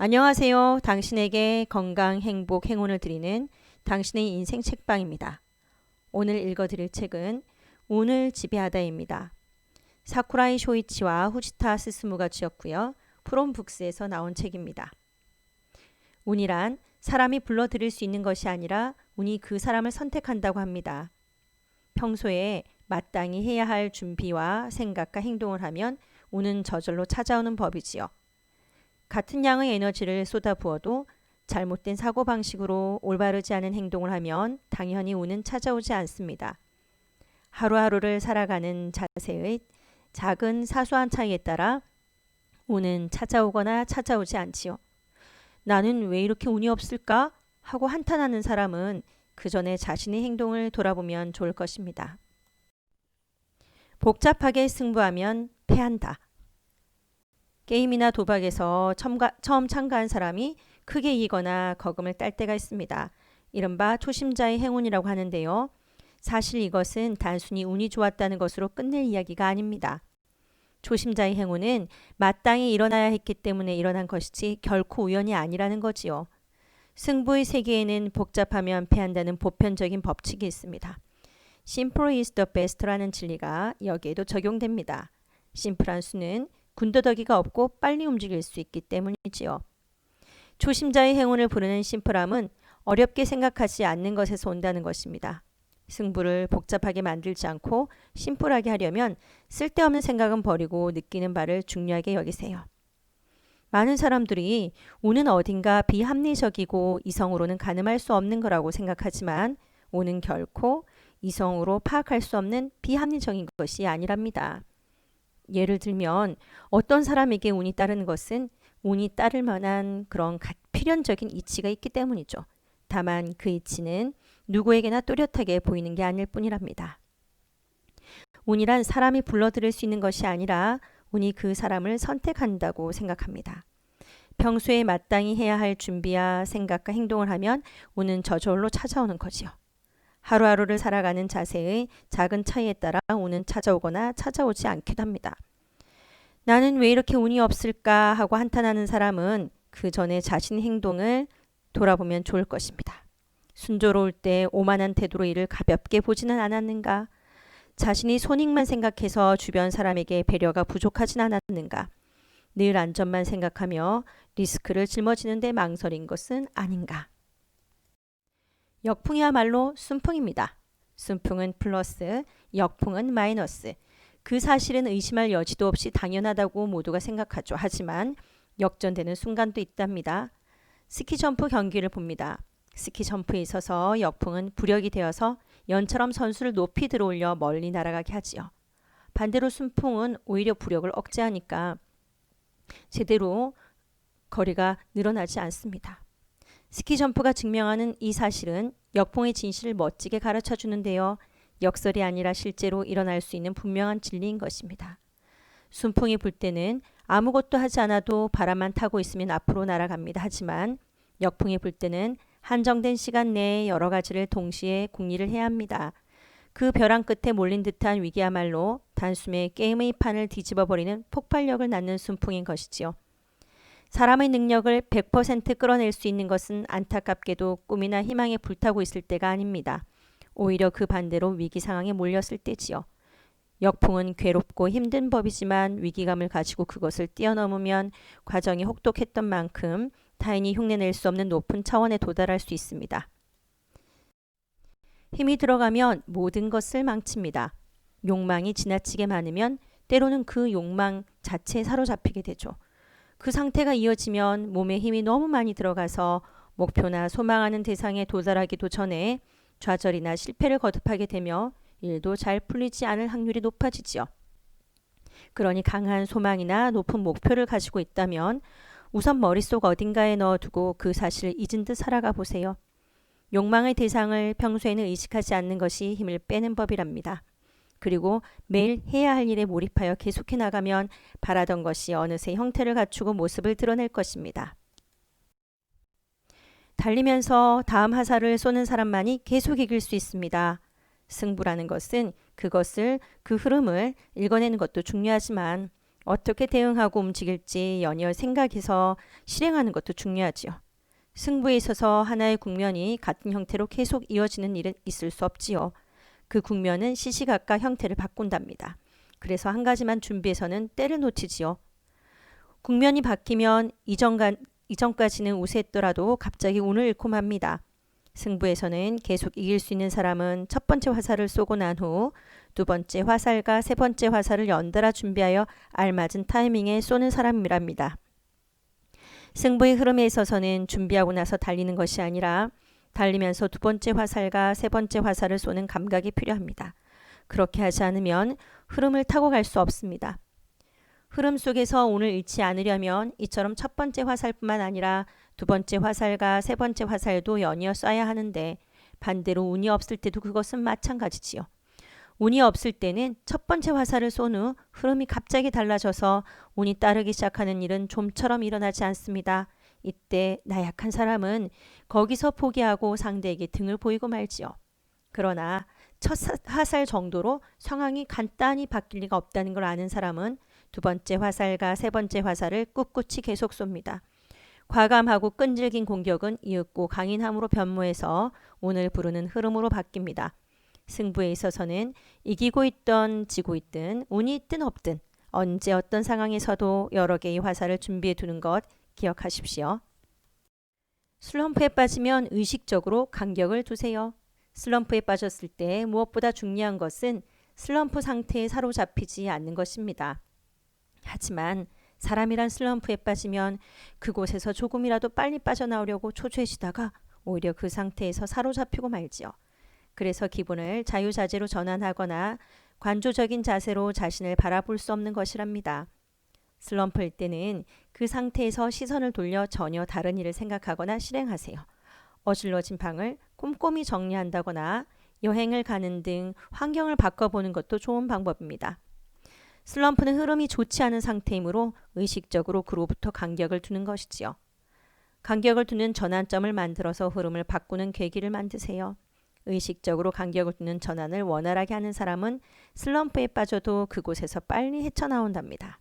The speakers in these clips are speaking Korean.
안녕하세요. 당신에게 건강, 행복, 행운을 드리는 당신의 인생 책방입니다. 오늘 읽어드릴 책은 오늘 지배하다입니다. 사쿠라이 쇼이치와 후지타 스스무가 지었고요. 프롬북스에서 나온 책입니다. 운이란 사람이 불러들일 수 있는 것이 아니라 운이 그 사람을 선택한다고 합니다. 평소에 마땅히 해야 할 준비와 생각과 행동을 하면 운은 저절로 찾아오는 법이지요. 같은 양의 에너지를 쏟아부어도 잘못된 사고방식으로 올바르지 않은 행동을 하면 당연히 운은 찾아오지 않습니다. 하루하루를 살아가는 자세의 작은 사소한 차이에 따라 운은 찾아오거나 찾아오지 않지요. 나는 왜 이렇게 운이 없을까? 하고 한탄하는 사람은 그 전에 자신의 행동을 돌아보면 좋을 것입니다. 복잡하게 승부하면 패한다. 게임이나 도박에서 처음 참가한 사람이 크게 이기거나 거금을 딸 때가 있습니다. 이른바 초심자의 행운이라고 하는데요. 사실 이것은 단순히 운이 좋았다는 것으로 끝낼 이야기가 아닙니다. 초심자의 행운은 마땅히 일어나야 했기 때문에 일어난 것이지 결코 우연이 아니라는 거지요. 승부의 세계에는 복잡하면 패한다는 보편적인 법칙이 있습니다. 심플 is the best라는 진리가 여기에도 적용됩니다. 심플한 수는 군더더기가 없고 빨리 움직일 수 있기 때문이지요. 초심자의 행운을 부르는 심플함은 어렵게 생각하지 않는 것에서 온다는 것입니다. 승부를 복잡하게 만들지 않고 심플하게 하려면 쓸데없는 생각은 버리고 느끼는 바를 중요하게 여기세요. 많은 사람들이 오는 어딘가 비합리적이고 이성으로는 가늠할 수 없는 거라고 생각하지만 오는 결코 이성으로 파악할 수 없는 비합리적인 것이 아니랍니다. 예를 들면 어떤 사람에게 운이 따르는 것은 운이 따를 만한 그런 필연적인 이치가 있기 때문이죠. 다만 그 이치는 누구에게나 또렷하게 보이는 게 아닐 뿐이랍니다. 운이란 사람이 불러들일 수 있는 것이 아니라 운이 그 사람을 선택한다고 생각합니다. 평소에 마땅히 해야 할 준비와 생각과 행동을 하면 운은 저절로 찾아오는 거지요. 하루하루를 살아가는 자세의 작은 차이에 따라 운은 찾아오거나 찾아오지 않기도 합니다. 나는 왜 이렇게 운이 없을까 하고 한탄하는 사람은 그 전에 자신의 행동을 돌아보면 좋을 것입니다. 순조로울 때 오만한 태도로 일을 가볍게 보지는 않았는가? 자신이 손익만 생각해서 주변 사람에게 배려가 부족하진 않았는가? 늘 안전만 생각하며 리스크를 짊어지는데 망설인 것은 아닌가? 역풍이야말로 순풍입니다. 순풍은 플러스, 역풍은 마이너스. 그 사실은 의심할 여지도 없이 당연하다고 모두가 생각하죠. 하지만 역전되는 순간도 있답니다. 스키 점프 경기를 봅니다. 스키 점프에 있어서 역풍은 부력이 되어서 연처럼 선수를 높이 들어올려 멀리 날아가게 하지요. 반대로 순풍은 오히려 부력을 억제하니까 제대로 거리가 늘어나지 않습니다. 스키 점프가 증명하는 이 사실은 역풍의 진실을 멋지게 가르쳐 주는데요. 역설이 아니라 실제로 일어날 수 있는 분명한 진리인 것입니다. 순풍이 불 때는 아무것도 하지 않아도 바람만 타고 있으면 앞으로 날아갑니다. 하지만 역풍이 불 때는 한정된 시간 내에 여러 가지를 동시에 궁리를 해야 합니다. 그 벼랑 끝에 몰린 듯한 위기야말로 단숨에 게임의 판을 뒤집어 버리는 폭발력을 낳는 순풍인 것이지요. 사람의 능력을 100% 끌어낼 수 있는 것은 안타깝게도 꿈이나 희망에 불타고 있을 때가 아닙니다. 오히려 그 반대로 위기 상황에 몰렸을 때지요. 역풍은 괴롭고 힘든 법이지만 위기감을 가지고 그것을 뛰어넘으면 과정이 혹독했던 만큼 타인이 흉내낼 수 없는 높은 차원에 도달할 수 있습니다. 힘이 들어가면 모든 것을 망칩니다. 욕망이 지나치게 많으면 때로는 그 욕망 자체에 사로잡히게 되죠. 그 상태가 이어지면 몸에 힘이 너무 많이 들어가서 목표나 소망하는 대상에 도달하기도 전에 좌절이나 실패를 거듭하게 되며 일도 잘 풀리지 않을 확률이 높아지지요. 그러니 강한 소망이나 높은 목표를 가지고 있다면 우선 머릿속 어딘가에 넣어두고 그 사실을 잊은 듯 살아가 보세요. 욕망의 대상을 평소에는 의식하지 않는 것이 힘을 빼는 법이랍니다. 그리고 매일 해야 할 일에 몰입하여 계속해 나가면 바라던 것이 어느새 형태를 갖추고 모습을 드러낼 것입니다. 달리면서 다음 하사를 쏘는 사람만이 계속 이길 수 있습니다. 승부라는 것은 그것을 그 흐름을 읽어내는 것도 중요하지만 어떻게 대응하고 움직일지 연이어 생각해서 실행하는 것도 중요하지요. 승부에 있어서 하나의 국면이 같은 형태로 계속 이어지는 일은 있을 수 없지요. 그 국면은 시시각각 형태를 바꾼답니다. 그래서 한 가지만 준비해서는 때를 놓치지요. 국면이 바뀌면 이전가, 이전까지는 우세했더라도 갑자기 운을 잃고 맙니다. 승부에서는 계속 이길 수 있는 사람은 첫 번째 화살을 쏘고 난 후 두 번째 화살과 세 번째 화살을 연달아 준비하여 알맞은 타이밍에 쏘는 사람이랍니다. 승부의 흐름에 있어서는 준비하고 나서 달리는 것이 아니라 달리면서 두 번째 화살과 세 번째 화살을 쏘는 감각이 필요합니다. 그렇게 하지 않으면 흐름을 타고 갈 수 없습니다. 흐름 속에서 운을 잃지 않으려면 이처럼 첫 번째 화살뿐만 아니라 두 번째 화살과 세 번째 화살도 연이어 쏴야 하는데 반대로 운이 없을 때도 그것은 마찬가지지요. 운이 없을 때는 첫 번째 화살을 쏜 후 흐름이 갑자기 달라져서 운이 따르기 시작하는 일은 좀처럼 일어나지 않습니다. 이때 나약한 사람은 거기서 포기하고 상대에게 등을 보이고 말지요. 그러나 첫 화살 정도로 상황이 간단히 바뀔 리가 없다는 걸 아는 사람은 두 번째 화살과 세 번째 화살을 꿋꿋이 계속 쏩니다. 과감하고 끈질긴 공격은 이윽고 강인함으로 변모해서 오늘 부르는 흐름으로 바뀝니다. 승부에 있어서는 이기고 있던 지고 있든 운이 있든 없든 언제 어떤 상황에서도 여러 개의 화살을 준비해 두는 것 기억하십시오. 슬럼프에 빠지면 의식적으로 간격을 두세요. 슬럼프에 빠졌을 때 무엇보다 중요한 것은 슬럼프 상태에 사로잡히지 않는 것입니다. 하지만 사람이란 슬럼프에 빠지면 그곳에서 조금이라도 빨리 빠져나오려고 초조해지다가 오히려 그 상태에서 사로잡히고 말지요. 그래서 기분을 자유자재로 전환하거나 관조적인 자세로 자신을 바라볼 수 없는 것이랍니다. 슬럼프일 때는 그 상태에서 시선을 돌려 전혀 다른 일을 생각하거나 실행하세요. 어질러진 방을 꼼꼼히 정리한다거나 여행을 가는 등 환경을 바꿔보는 것도 좋은 방법입니다. 슬럼프는 흐름이 좋지 않은 상태이므로 의식적으로 그로부터 간격을 두는 것이지요. 간격을 두는 전환점을 만들어서 흐름을 바꾸는 계기를 만드세요. 의식적으로 간격을 두는 전환을 원활하게 하는 사람은 슬럼프에 빠져도 그곳에서 빨리 헤쳐나온답니다.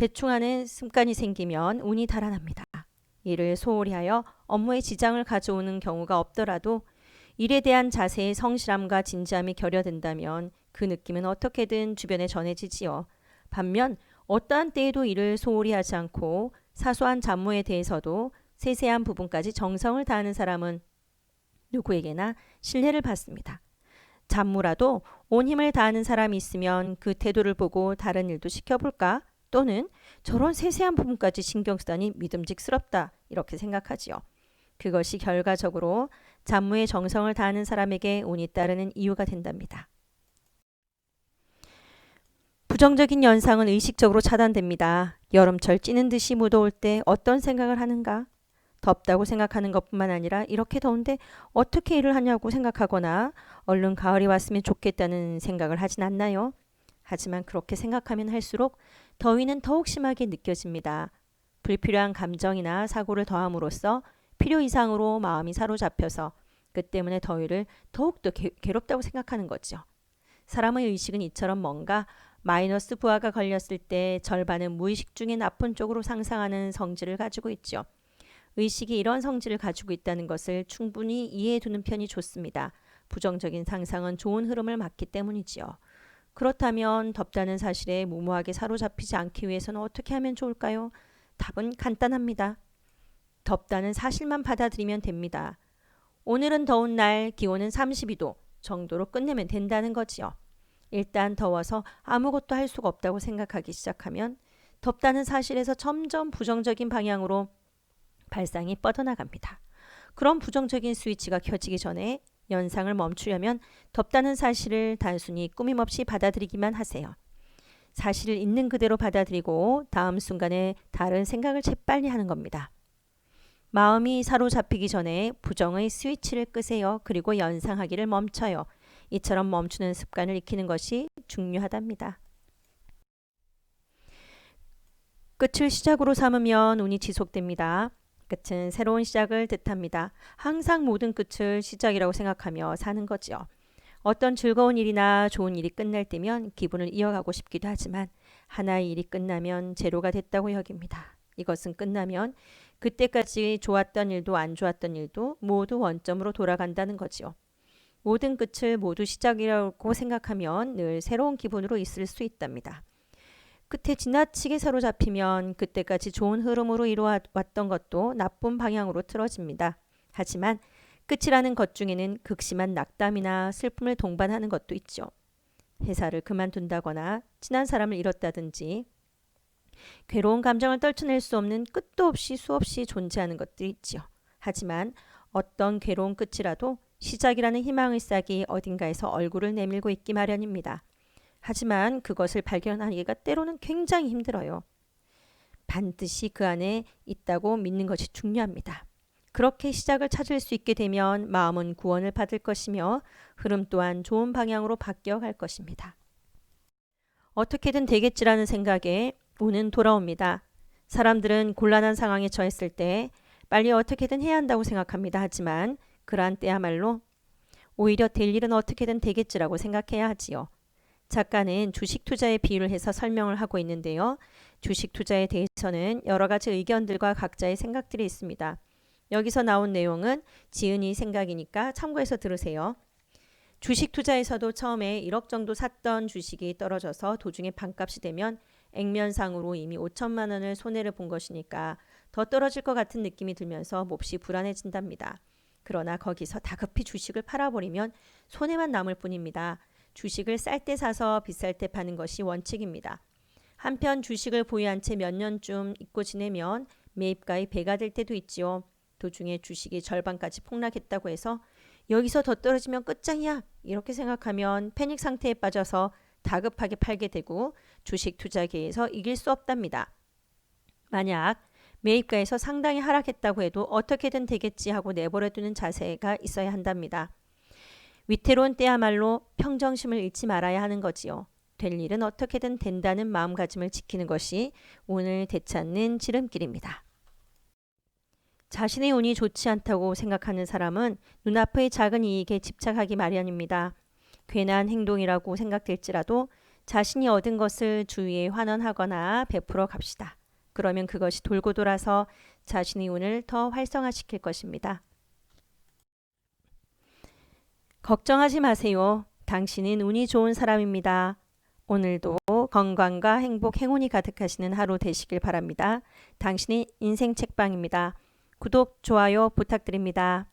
대충 하는 습관이 생기면 운이 달아납니다. 이를 소홀히 하여 업무에 지장을 가져오는 경우가 없더라도 일에 대한 자세의 성실함과 진지함이 결여된다면 그 느낌은 어떻게든 주변에 전해지지요. 반면 어떠한 때에도 일을 소홀히 하지 않고 사소한 잡무에 대해서도 세세한 부분까지 정성을 다하는 사람은 누구에게나 신뢰를 받습니다. 잡무라도 온 힘을 다하는 사람이 있으면 그 태도를 보고 다른 일도 시켜볼까? 또는 저런 세세한 부분까지 신경 쓰다니 믿음직스럽다. 이렇게 생각하지요. 그것이 결과적으로 잡무의 정성을 다하는 사람에게 운이 따르는 이유가 된답니다. 부정적인 연상은 의식적으로 차단됩니다. 여름철 찌는 듯이 무더울 때 어떤 생각을 하는가? 덥다고 생각하는 것뿐만 아니라 이렇게 더운데 어떻게 일을 하냐고 생각하거나 얼른 가을이 왔으면 좋겠다는 생각을 하진 않나요? 하지만 그렇게 생각하면 할수록 더위는 더욱 심하게 느껴집니다. 불필요한 감정이나 사고를 더함으로써 필요 이상으로 마음이 사로잡혀서 그 때문에 더위를 더욱더 괴롭다고 생각하는 거죠. 사람의 의식은 이처럼 뭔가 마이너스 부하가 걸렸을 때 절반은 무의식 중에 나쁜 쪽으로 상상하는 성질을 가지고 있죠. 의식이 이런 성질을 가지고 있다는 것을 충분히 이해해 두는 편이 좋습니다. 부정적인 상상은 좋은 흐름을 막기 때문이지요. 그렇다면 덥다는 사실에 무모하게 사로잡히지 않기 위해서는 어떻게 하면 좋을까요? 답은 간단합니다. 덥다는 사실만 받아들이면 됩니다. 오늘은 더운 날 기온은 32도 정도로 끝내면 된다는 거지요. 일단 더워서 아무것도 할 수가 없다고 생각하기 시작하면 덥다는 사실에서 점점 부정적인 방향으로 발상이 뻗어나갑니다. 그런 부정적인 스위치가 켜지기 전에 연상을 멈추려면 덥다는 사실을 단순히 꾸밈없이 받아들이기만 하세요. 사실을 있는 그대로 받아들이고 다음 순간에 다른 생각을 재빨리 하는 겁니다. 마음이 사로잡히기 전에 부정의 스위치를 끄세요. 그리고 연상하기를 멈춰요. 이처럼 멈추는 습관을 익히는 것이 중요하답니다. 끝을 시작으로 삼으면 운이 지속됩니다. 끝은 새로운 시작을 뜻합니다. 항상 모든 끝을 시작이라고 생각하며 사는 거지요. 어떤 즐거운 일이나 좋은 일이 끝날 때면 기분을 이어가고 싶기도 하지만 하나의 일이 끝나면 제로가 됐다고 여깁니다. 이것은 끝나면 그때까지 좋았던 일도 안 좋았던 일도 모두 원점으로 돌아간다는 거지요. 모든 끝을 모두 시작이라고 생각하면 늘 새로운 기분으로 있을 수 있답니다. 끝에 지나치게 사로잡히면 그때까지 좋은 흐름으로 이루어왔던 것도 나쁜 방향으로 틀어집니다. 하지만 끝이라는 것 중에는 극심한 낙담이나 슬픔을 동반하는 것도 있죠. 회사를 그만둔다거나 친한 사람을 잃었다든지 괴로운 감정을 떨쳐낼 수 없는 끝도 없이 수없이 존재하는 것들이 있지요. 하지만 어떤 괴로운 끝이라도 시작이라는 희망의 싹이 어딘가에서 얼굴을 내밀고 있기 마련입니다. 하지만 그것을 발견하기가 때로는 굉장히 힘들어요. 반드시 그 안에 있다고 믿는 것이 중요합니다. 그렇게 시작을 찾을 수 있게 되면 마음은 구원을 받을 것이며 흐름 또한 좋은 방향으로 바뀌어 갈 것입니다. 어떻게든 되겠지라는 생각에 운은 돌아옵니다. 사람들은 곤란한 상황에 처했을 때 빨리 어떻게든 해야 한다고 생각합니다. 하지만 그러한 때야말로 오히려 될 일은 어떻게든 되겠지라고 생각해야 하지요. 작가는 주식 투자의 비유를 해서 설명을 하고 있는데요. 주식 투자에 대해서는 여러 가지 의견들과 각자의 생각들이 있습니다. 여기서 나온 내용은 지은이 생각이니까 참고해서 들으세요. 주식 투자에서도 처음에 1억 정도 샀던 주식이 떨어져서 도중에 반값이 되면 액면상으로 이미 5천만 원을 손해를 본 것이니까 더 떨어질 것 같은 느낌이 들면서 몹시 불안해진답니다. 그러나 거기서 다급히 주식을 팔아버리면 손해만 남을 뿐입니다. 주식을 쌀 때 사서 비쌀 때 파는 것이 원칙입니다. 한편 주식을 보유한 채 몇 년쯤 잊고 지내면 매입가의 배가 될 때도 있지요. 도중에 주식이 절반까지 폭락했다고 해서 여기서 더 떨어지면 끝장이야 이렇게 생각하면 패닉 상태에 빠져서 다급하게 팔게 되고 주식 투자계에서 이길 수 없답니다. 만약 매입가에서 상당히 하락했다고 해도 어떻게든 되겠지 하고 내버려두는 자세가 있어야 한답니다. 위태로운 때야말로 평정심을 잃지 말아야 하는 거지요. 될 일은 어떻게든 된다는 마음가짐을 지키는 것이 오늘 되찾는 지름길입니다. 자신의 운이 좋지 않다고 생각하는 사람은 눈앞의 작은 이익에 집착하기 마련입니다. 괜한 행동이라고 생각될지라도 자신이 얻은 것을 주위에 환원하거나 베풀어 갑시다. 그러면 그것이 돌고 돌아서 자신의 운을 더 활성화시킬 것입니다. 걱정하지 마세요. 당신은 운이 좋은 사람입니다. 오늘도 건강과 행복, 행운이 가득하시는 하루 되시길 바랍니다. 당신의 인생 책방입니다. 구독, 좋아요 부탁드립니다.